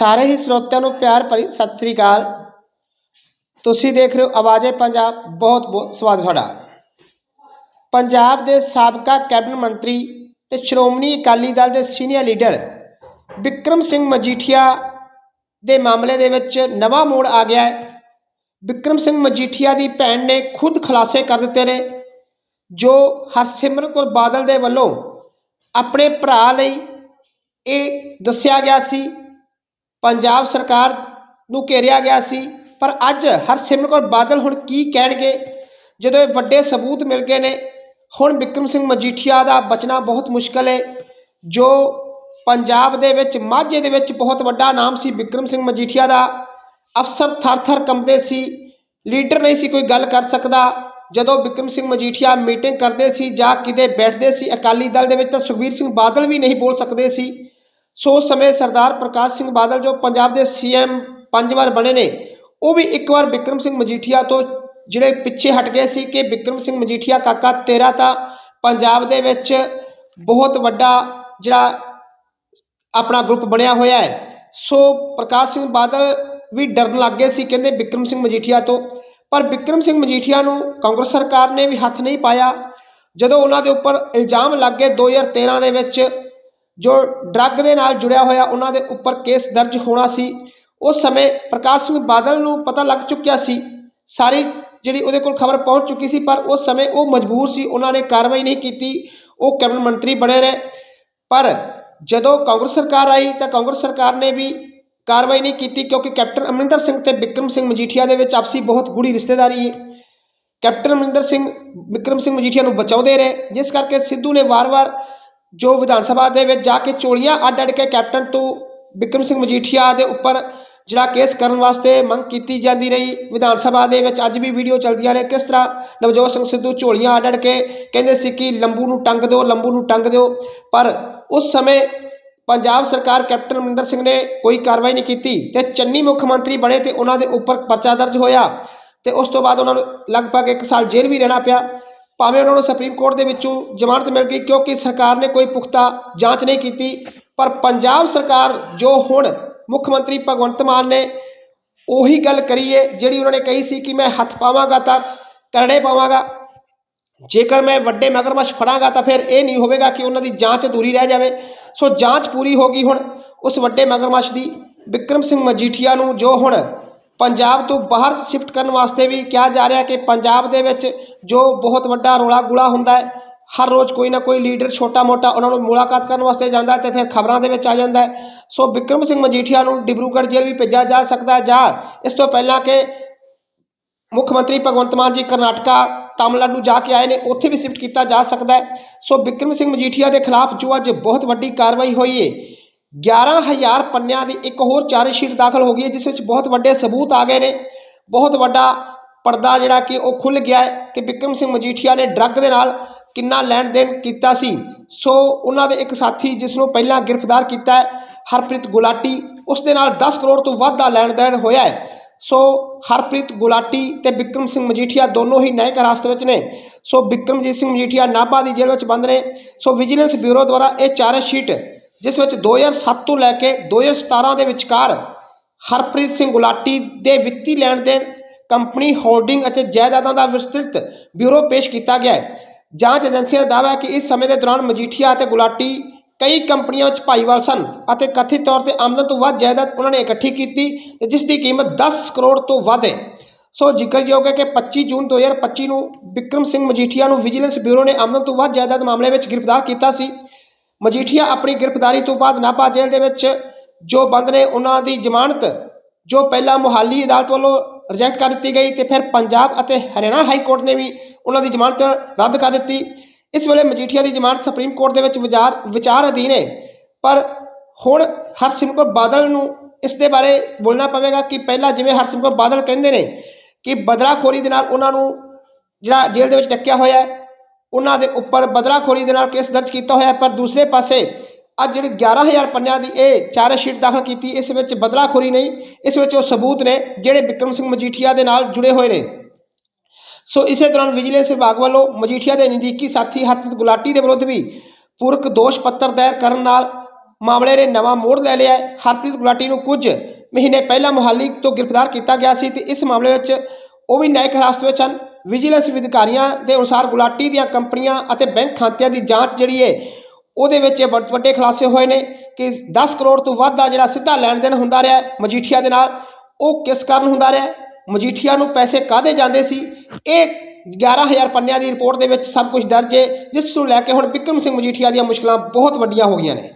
ਸਾਰੇ ਹੀ ਸਰੋਤਿਆਂ ਨੂੰ ਪਿਆਰ ਭਰੀ ਸਤਿ ਸ੍ਰੀ ਅਕਾਲ। ਤੁਸੀਂ ਦੇਖ ਰਹੇ ਹੋ ਆਵਾਜ਼ੇ ਪੰਜਾਬ। ਬਹੁਤ ਬਹੁਤ ਸਵਾਗਤ ਤੁਹਾਡਾ। ਪੰਜਾਬ ਦੇ ਸਾਬਕਾ ਕੈਬਨਿਟ ਮੰਤਰੀ ਤੇ ਸ਼੍ਰੋਮਣੀ ਅਕਾਲੀ ਦਲ ਦੇ ਸੀਨੀਅਰ ਲੀਡਰ ਵਿਕਰਮ ਸਿੰਘ ਮਜੀਠੀਆ ਦੇ ਮਾਮਲੇ ਦੇ ਵਿੱਚ ਨਵਾਂ ਮੋੜ ਆ ਗਿਆ ਹੈ। ਵਿਕਰਮ ਸਿੰਘ ਮਜੀਠੀਆ ਦੀ ਭੈਣ ਨੇ ਖੁਦ ਖੁਲਾਸੇ ਕਰ ਦਿੱਤੇ ਨੇ, ਜੋ ਹਰਸਿਮਰਤ ਕੌਰ ਬਾਦਲ ਦੇ ਵੱਲੋਂ ਆਪਣੇ ਭਰਾ ਲਈ ਇਹ ਦੱਸਿਆ ਗਿਆ ਸੀ ਪੰਜਾਬ ਸਰਕਾਰ ਨੂੰ ਘੇਰਿਆ ਗਿਆ ਸੀ, ਪਰ ਅੱਜ ਹਰਸਿਮਰਤ ਕੌਰ ਬਾਦਲ ਹੁਣ ਕੀ ਕਹਿਣਗੇ? ਜਦੋਂ ਇਹ ਵੱਡੇ ਸਬੂਤ ਮਿਲ ਗਏ ਨੇ, ਹੁਣ ਵਿਕਰਮ ਸਿੰਘ ਮਜੀਠੀਆ ਦਾ ਬਚਣਾ ਬਹੁਤ ਮੁਸ਼ਕਲ ਹੈ ਜੋ ਪੰਜਾਬ ਦੇ ਵਿੱਚ, ਮਾਝੇ ਦੇ ਵਿੱਚ ਬਹੁਤ ਵੱਡਾ ਨਾਮ ਸੀ ਵਿਕਰਮ ਸਿੰਘ ਮਜੀਠੀਆ ਦਾ, ਅਫਸਰ ਥਰ-ਥਰ ਕੰਬਦੇ ਸੀ, ਲੀਡਰ ਨਹੀਂ ਸੀ ਕੋਈ ਗੱਲ ਕਰ ਸਕਦਾ। ਜਦੋਂ ਵਿਕਰਮ ਸਿੰਘ ਮਜੀਠੀਆ ਮੀਟਿੰਗ ਕਰਦੇ ਸੀ ਜਾਂ ਕਿਤੇ ਬੈਠਦੇ ਸੀ, ਅਕਾਲੀ ਦਲ ਦੇ ਵਿੱਚ ਤਾਂ ਸੁਖਬੀਰ ਸਿੰਘ ਬਾਦਲ ਵੀ ਨਹੀਂ ਬੋਲ ਸਕਦੇ ਸੀ। ਸੋ ਉਸ ਸਮੇਂ ਸਰਦਾਰ ਪ੍ਰਕਾਸ਼ ਸਿੰਘ ਬਾਦਲ ਜੋ ਪੰਜਾਬ ਦੇ ਸੀਐਮ ਪੰਜ ਵਾਰ ਬਣੇ ਨੇ, ਉਹ ਵੀ ਇੱਕ ਵਾਰ ਵਿਕਰਮ ਸਿੰਘ ਮਜੀਠੀਆ ਤੋਂ ਜਿਹੜੇ ਪਿੱਛੇ ਹਟ ਗਏ ਸੀ ਕਿ ਵਿਕਰਮ ਸਿੰਘ ਮਜੀਠੀਆ ਕਾਕਾ ਤੇਰਾ ਤਾਂ ਪੰਜਾਬ ਦੇ ਵਿੱਚ ਬਹੁਤ ਵੱਡਾ ਜਿਹੜਾ ਆਪਣਾ ਗਰੁੱਪ ਬਣਿਆ ਹੋਇਆ ਹੈ। ਸੋ ਪ੍ਰਕਾਸ਼ ਸਿੰਘ ਬਾਦਲ ਵੀ ਡਰਨ ਲੱਗ ਗਏ ਸੀ, ਕਹਿੰਦੇ ਵਿਕਰਮ ਸਿੰਘ ਮਜੀਠੀਆ ਤੋਂ। ਪਰ ਵਿਕਰਮ ਸਿੰਘ ਮਜੀਠੀਆ ਨੂੰ ਕਾਂਗਰਸ ਸਰਕਾਰ ਨੇ ਵੀ ਹੱਥ ਨਹੀਂ ਪਾਇਆ। ਜਦੋਂ ਉਹਨਾਂ ਦੇ ਉੱਪਰ ਇਲਜ਼ਾਮ ਲੱਗ ਗਏ 2013 ਦੇ ਵਿੱਚ ਜੋ ਡਰੱਗ ਦੇ ਨਾਲ ਜੁੜਿਆ ਹੋਇਆ ਉਹਨਾਂ ਦੇ ਉੱਪਰ ਕੇਸ ਦਰਜ ਹੋਣਾ ਸੀ, ਉਸ ਸਮੇਂ ਪ੍ਰਕਾਸ਼ ਸਿੰਘ ਬਾਦਲ ਨੂੰ ਪਤਾ ਲੱਗ ਚੁੱਕਿਆ ਸੀ, ਸਾਰੀ ਜਿਹੜੀ ਉਹਦੇ ਕੋਲ ਖਬਰ ਪਹੁੰਚ ਚੁੱਕੀ ਸੀ, ਪਰ ਉਸ ਸਮੇਂ ਉਹ ਮਜਬੂਰ ਸੀ, ਉਹਨਾਂ ਨੇ ਕਾਰਵਾਈ ਨਹੀਂ ਕੀਤੀ, ਉਹ ਕੈਬਨਿਟ ਮੰਤਰੀ ਬਣੇ ਰਹੇ। ਪਰ ਜਦੋਂ ਕਾਂਗਰਸ ਸਰਕਾਰ ਆਈ, ਤਾਂ ਕਾਂਗਰਸ ਸਰਕਾਰ ਨੇ ਵੀ ਕਾਰਵਾਈ ਨਹੀਂ ਕੀਤੀ, ਕਿਉਂਕਿ ਕੈਪਟਨ ਅਮਰਿੰਦਰ ਸਿੰਘ ਤੇ ਵਿਕਰਮ ਸਿੰਘ ਮਜੀਠੀਆ ਦੇ ਵਿੱਚ ਆਪਸੀ ਬਹੁਤ ਗੂੜੀ ਰਿਸ਼ਤੇਦਾਰੀ ਹੈ ਕੈਪਟਨ ਅਮਰਿੰਦਰ ਸਿੰਘ ਵਿਕਰਮ ਸਿੰਘ ਮਜੀਠੀਆ ਨੂੰ ਬਚਾਉਂਦੇ ਰਹੇ, ਜਿਸ ਕਰਕੇ ਸਿੱਧੂ ਨੇ ਵਾਰ-ਵਾਰ ਜੋ ਵਿਧਾਨ ਸਭਾ ਦੇ ਵਿੱਚ ਜਾ ਕੇ ਚੋਲੀਆਂ ਅੱਡ-ਅੱਡ ਕੇ ਕੈਪਟਨ ਤੋਂ ਵਿਕਰਮ ਸਿੰਘ ਮਜੀਠੀਆ ਦੇ ਉੱਪਰ ਜਿਹੜਾ ਕੇਸ ਕਰਨ ਵਾਸਤੇ ਮੰਗ ਕੀਤੀ ਜਾਂਦੀ ਰਹੀ, ਵਿਧਾਨ ਸਭਾ ਦੇ ਵਿੱਚ ਅੱਜ ਵੀ ਵੀਡੀਓ ਚੱਲਦੀਆਂ ਨੇ, ਕਿਸ ਤਰ੍ਹਾਂ ਨਵਜੋਤ ਸਿੰਘ ਸਿੱਧੂ ਝੋਲੀਆਂ ਅੱਡ-ਅੱਡ ਕੇ ਕਹਿੰਦੇ ਸੀ ਕਿ ਲੰਬੂ ਨੂੰ ਟੰਗ ਦਿਓ, ਲੰਬੂ ਨੂੰ ਟੰਗ ਦਿਓ, ਪਰ ਉਸ ਸਮੇਂ ਪੰਜਾਬ ਸਰਕਾਰ ਕੈਪਟਨ ਅਮਰਿੰਦਰ ਸਿੰਘ ਨੇ ਕੋਈ ਕਾਰਵਾਈ ਨਹੀਂ ਕੀਤੀ ਤੇ ਚੰਨੀ ਮੁੱਖ ਮੰਤਰੀ ਬਣੇ ਤੇ ਉਹਨਾਂ ਦੇ ਉੱਪਰ ਪਰਚਾ ਦਰਜ ਹੋਇਆ ਤੇ ਉਸ ਤੋਂ ਬਾਅਦ ਉਹਨਾਂ ਨੂੰ ਲਗਭਗ 1 ਸਾਲ ਜੇਲ੍ਹ ਵੀ ਰਹਿਣਾ ਪਿਆ। ਭਾਵੇਂ ਉਹਨਾਂ ਨੂੰ ਸੁਪਰੀਮ ਕੋਰਟ ਦੇ ਵਿੱਚੋਂ ਜ਼ਮਾਨਤ ਮਿਲ ਗਈ, ਕਿਉਂਕਿ ਸਰਕਾਰ ਨੇ ਕੋਈ ਪੁਖਤਾ ਜਾਂਚ ਨਹੀਂ ਕੀਤੀ। ਪਰ ਪੰਜਾਬ ਸਰਕਾਰ ਜੋ ਹੁਣ ਮੁੱਖ ਮੰਤਰੀ ਭਗਵੰਤ ਮਾਨ ਨੇ ਉਹੀ ਗੱਲ ਕਰੀਏ ਜਿਹੜੀ ਉਹਨਾਂ ਨੇ ਕਹੀ ਸੀ ਕਿ ਮੈਂ ਹੱਥ ਪਾਵਾਂਗਾ ਤਾਂ ਕਰੜੇ ਪਾਵਾਂਗਾ। ਜੇਕਰ ਮੈਂ ਵੱਡੇ ਮਗਰਮੱਛ ਫੜਾਂਗਾ ਤਾਂ ਫਿਰ ਇਹ ਨਹੀਂ ਹੋਵੇਗਾ ਕਿ ਉਹਨਾਂ ਦੀ ਜਾਂਚ ਅਧੂਰੀ ਰਹਿ ਜਾਵੇ। ਸੋ ਜਾਂਚ ਪੂਰੀ ਹੋ ਗਈ ਹੁਣ। ਉਸ ਵੱਡੇ ਮਗਰਮੱਛ ਦੀ ਵਿਕਰਮ ਸਿੰਘ ਮਜੀਠੀਆ ਨੂੰ ਜੋ ਹੁਣ ਪੰਜਾਬ ਤੋਂ ਬਾਹਰ ਸ਼ਿਫਟ ਕਰਨ ਵਾਸਤੇ ਵੀ ਕਿਹਾ ਜਾ ਰਿਹਾ ਕਿ ਪੰਜਾਬ ਦੇ ਵਿੱਚ ਜੋ ਬਹੁਤ ਵੱਡਾ ਰੌਲਾ ਗੁਲਾ ਹੁੰਦਾ ਹੈ, ਹਰ ਰੋਜ਼ ਕੋਈ ਨਾ ਕੋਈ ਲੀਡਰ ਛੋਟਾ ਮੋਟਾ ਉਹਨਾਂ ਨੂੰ ਮੁਲਾਕਾਤ ਕਰਨ ਵਾਸਤੇ ਜਾਂਦਾ ਹੈ ਤੇ ਫਿਰ ਖਬਰਾਂ ਦੇ ਵਿੱਚ ਆ ਜਾਂਦਾ ਸੋ ਵਿਕਰਮ ਸਿੰਘ ਮਜੀਠੀਆ ਨੂੰ ਡਿਬਰੂਗੜ੍ਹ ਜੇਲ੍ਹ ਵੀ ਭੇਜਿਆ ਜਾ ਸਕਦਾ ਹੈ। ਜਾਂ ਇਸ ਤੋਂ ਪਹਿਲਾਂ ਕਿ ਮੁੱਖ ਮੰਤਰੀ ਭਗਵੰਤ ਮਾਨ ਜੀ ਕਰਨਾਟਕਾ, ਤਾਮਿਲਨਾਡੂ ਜਾ ਕੇ ਆਏ ਨੇ, ਉੱਥੇ ਵੀ ਸ਼ਿਫਟ ਕੀਤਾ ਜਾ ਸਕਦਾ ਹੈ। ਸੋ ਵਿਕਰਮ ਸਿੰਘ ਮਜੀਠੀਆ ਦੇ ਖਿਲਾਫ ਜੋ ਅੱਜ ਬਹੁਤ ਵੱਡੀ ਕਾਰਵਾਈ ਹੋਈ ਹੈ। 11000 ਪੰਨਿਆਂ ਦੀ ਇੱਕ ਹੋਰ ਚਾਰਜ ਸ਼ੀਟ ਦਾਖਲ ਹੋ ਗਈ ਹੈ, ਜਿਸ ਵਿੱਚ ਬਹੁਤ ਵੱਡੇ ਸਬੂਤ ਆ ਗਏ ਨੇ। ਬਹੁਤ ਵੱਡਾ ਪਰਦਾ ਜਿਹੜਾ ਕਿ ਉਹ ਖੁੱਲ ਗਿਆ ਹੈ ਕਿ ਵਿਕਰਮ ਸਿੰਘ ਮਜੀਠੀਆ ਨੇ ਡਰੱਗ ਦੇ ਨਾਲ ਕਿੰਨਾ ਲੈਣ ਦੇਣ ਕੀਤਾ ਸੀ। ਸੋ ਉਹਨਾਂ ਦੇ ਇੱਕ ਸਾਥੀ ਜਿਸ ਨੂੰ ਪਹਿਲਾਂ ਗ੍ਰਿਫਤਾਰ ਕੀਤਾ ਹੈ, ਹਰਪ੍ਰੀਤ ਗੁਲਾਟੀ, ਉਸ ਦੇ ਨਾਲ 10 ਕਰੋੜ ਤੋਂ ਵੱਧ ਦਾ ਲੈਣ ਦੇਣ ਹੋਇਆ ਹੈ। ਸੋ ਹਰਪ੍ਰੀਤ ਗੁਲਾਟੀ ਤੇ ਵਿਕਰਮ ਸਿੰਘ ਮਜੀਠੀਆ ਦੋਨੋਂ ਹੀ ਨਏ ਹਿਰਾਸਤ ਵਿੱਚ ਨੇ। ਸੋ ਵਿਕਰਮਜੀਤ ਸਿੰਘ ਮਜੀਠੀਆ ਨਾਭਾ ਦੀ ਜੇਲ੍ਹ ਵਿੱਚ ਬੰਦ ਨੇ। ਸੋ ਵਿਜੀਲੈਂਸ ਬਿਊਰੋ ਦੁਆਰਾ ਇਹ ਚਾਰਜ ਸ਼ੀਟ ਜਿਸ ਵਿੱਚ 2007 ਤੋਂ ਲੈ ਕੇ 2017 ਦੇ ਵਿਚਕਾਰ ਹਰਪ੍ਰੀਤ ਸਿੰਘ ਗੁਲਾਟੀ ਦੇ ਵਿੱਤੀ ਲੈਣ ਦੇਣ ਕੰਪਨੀ ਹੋਲਡਿੰਗ ਅਤੇ ਜਾਇਦਾਦਾਂ ਦਾ ਵਿਸਤ੍ਰਿਤ ਬਿਊਰੋ ਪੇਸ਼ ਕੀਤਾ ਗਿਆ ਹੈ। ਜਾਂਚ ਏਜੰਸੀਆਂ ਦਾ ਦਾਅਵਾ ਹੈ ਕਿ ਇਸ ਸਮੇਂ ਦੇ ਦੌਰਾਨ ਮਜੀਠੀਆ ਅਤੇ ਗੁਲਾਟੀ ਕਈ ਕੰਪਨੀਆਂ ਵਿੱਚ ਭਾਈਵਾਲ ਸਨ ਅਤੇ ਕਥਿਤ ਤੌਰ ਤੇ ਆਮਦਨ ਤੋਂ ਵੱਧ ਜਾਇਦਾਦ ਉਹਨਾਂ ਨੇ ਇਕੱਠੀ ਕੀਤੀ ਤੇ ਜਿਸ ਦੀ ਕੀਮਤ 10 ਕਰੋੜ ਤੋਂ ਵੱਧ ਹੈ। ਸੋ ਜ਼ਿਕਰਯੋਗ ਹੈ ਕਿ 25 ਜੂਨ 2025 ਨੂੰ ਵਿਕਰਮ ਸਿੰਘ ਮਜੀਠੀਆ ਨੂੰ ਵਿਜੀਲੈਂਸ ਬਿਊਰੋ ਨੇ ਆਮਦਨ ਤੋਂ ਵੱਧ ਜਾਇਦਾਦ ਮਾਮਲੇ ਵਿੱਚ ਗ੍ਰਿਫਤਾਰ ਕੀਤਾ ਸੀ। ਮਜੀਠੀਆ ਆਪਣੀ ਗ੍ਰਿਫਤਾਰੀ ਤੋਂ ਬਾਅਦ ਨਾਭਾ ਜੇਲ੍ਹ ਦੇ ਵਿੱਚ ਜੋ ਬੰਦ ਨੇ ਉਹਨਾਂ ਦੀ ਜ਼ਮਾਨਤ, ਜੋ ਪਹਿਲਾਂ ਮੁਹਾਲੀ ਅਦਾਲਤ ਵੱਲੋਂ ਰਿਜੈਕਟ ਕਰ ਦਿੱਤੀ ਗਈ ਤੇ ਫਿਰ ਪੰਜਾਬ ਅਤੇ ਹਰਿਆਣਾ ਹਾਈ ਕੋਰਟ ਨੇ ਵੀ ਉਹਨਾਂ ਦੀ ਜ਼ਮਾਨਤ ਰੱਦ ਕਰ ਦਿੱਤੀ। ਇਸ ਵੇਲੇ ਮਜੀਠੀਆ ਦੀ ਜ਼ਮਾਨਤ ਸੁਪਰੀਮ ਕੋਰਟ ਦੇ ਵਿੱਚ ਵਿਚਾਰ ਵਿਚਾਰ ਅਧੀਨ ਹੈ। ਪਰ ਹੁਣ ਹਰਸਿਮਰਤ ਬਾਦਲ ਨੂੰ ਇਸ ਦੇ ਬਾਰੇ ਬੋਲਣਾ ਪਵੇਗਾ ਕਿ ਪਹਿਲਾਂ ਜਿਵੇਂ ਹਰਸਿਮਰਤ ਬਾਦਲ ਕਹਿੰਦੇ ਨੇ ਕਿ ਬਦਲਾਖੋਰੀ ਦੇ ਨਾਲ ਉਹਨਾਂ ਨੂੰ ਜਿਹੜਾ ਜੇਲ੍ਹ ਦੇ ਵਿੱਚ ਟੱਕਿਆ ਹੋਇਆ ਉਹਨਾਂ ਦੇ ਉੱਪਰ ਬਦਲਾਖੋਰੀ ਦੇ ਨਾਲ ਕੇਸ ਦਰਜ ਕੀਤਾ ਹੋਇਆ ਪਰ ਦੂਸਰੇ ਪਾਸੇ ਅੱਜ ਜਿਹੜੀ 11000 ਪੰਨਿਆਂ ਦੀ ਇਹ ਚਾਰਜ ਸ਼ੀਟ ਦਾਖਲ ਕੀਤੀ, ਇਸ ਵਿੱਚ ਬਦਲਾਖੋਰੀ ਨਹੀਂ, ਇਸ ਵਿੱਚ ਉਹ ਸਬੂਤ ਨੇ ਜਿਹੜੇ ਵਿਕਰਮ ਸਿੰਘ ਮਜੀਠੀਆ ਦੇ ਨਾਲ ਜੁੜੇ ਹੋਏ ਨੇ। ਸੋ ਇਸੇ ਦੌਰਾਨ ਵਿਜੀਲੈਂਸ ਵਿਭਾਗ ਵੱਲੋਂ ਮਜੀਠੀਆ ਦੇ ਨਜ਼ਦੀਕੀ ਸਾਥੀ ਹਰਪ੍ਰੀਤ ਗੁਲਾਟੀ ਦੇ ਵਿਰੁੱਧ ਵੀ ਪੂਰਕ ਦੋਸ਼ ਪੱਤਰ ਦਾਇਰ ਕਰਨ ਨਾਲ ਮਾਮਲੇ ਨੇ ਨਵਾਂ ਮੋੜ ਲੈ ਲਿਆ ਹੈ। ਹਰਪ੍ਰੀਤ ਗੁਲਾਟੀ ਨੂੰ ਕੁਝ ਮਹੀਨੇ ਪਹਿਲਾਂ ਮੁਹਾਲੀ ਤੋਂ ਗ੍ਰਿਫਤਾਰ ਕੀਤਾ ਗਿਆ ਸੀ ਤੇ ਇਸ ਮਾਮਲੇ ਵਿੱਚ ਉਹ ਵੀ ਨਿਆਇਕ ਹਿਰਾਸਤ ਵਿੱਚ ਹਨ। ਵਿਜੀਲੈਂਸ ਅਧਿਕਾਰੀਆਂ ਦੇ ਅਨੁਸਾਰ ਗੁਲਾਟੀ ਦੀਆਂ ਕੰਪਨੀਆਂ ਅਤੇ ਬੈਂਕ ਖਾਤਿਆਂ ਦੀ ਜਾਂਚ ਜਿਹੜੀ ਹੈ ਉਹਦੇ ਵਿੱਚ ਇਹ ਵੱਡ- ਵੱਡੇ ਖੁਲਾਸੇ ਹੋਏ ਨੇ ਕਿ 10 ਕਰੋੜ ਤੋਂ ਵੱਧ ਦਾ ਜਿਹੜਾ ਸਿੱਧਾ ਲੈਣ ਦੇਣ ਹੁੰਦਾ ਰਿਹਾ ਮਜੀਠੀਆ ਦੇ ਨਾਲ, ਉਹ ਕਿਸ ਕਾਰਨ ਹੁੰਦਾ ਰਿਹਾ ਮਜੀਠੀਆ ਨੂੰ ਪੈਸੇ ਕਾਦੇ ਜਾਂਦੇ ਸੀ? ਇਹ 11000 ਪੰਨਿਆਂ ਦੀ ਰਿਪੋਰਟ ਦੇ ਵਿੱਚ ਸਭ ਕੁਝ ਦਰਜ ਹੈ ਜਿਸ ਨੂੰ ਲੈ ਕੇ ਹੁਣ ਵਿਕਰਮ ਸਿੰਘ ਮਜੀਠੀਆ ਦੀਆਂ ਮੁਸ਼ਕਲਾਂ ਬਹੁਤ ਵੱਡੀਆਂ ਹੋ ਗਈਆਂ ਨੇ।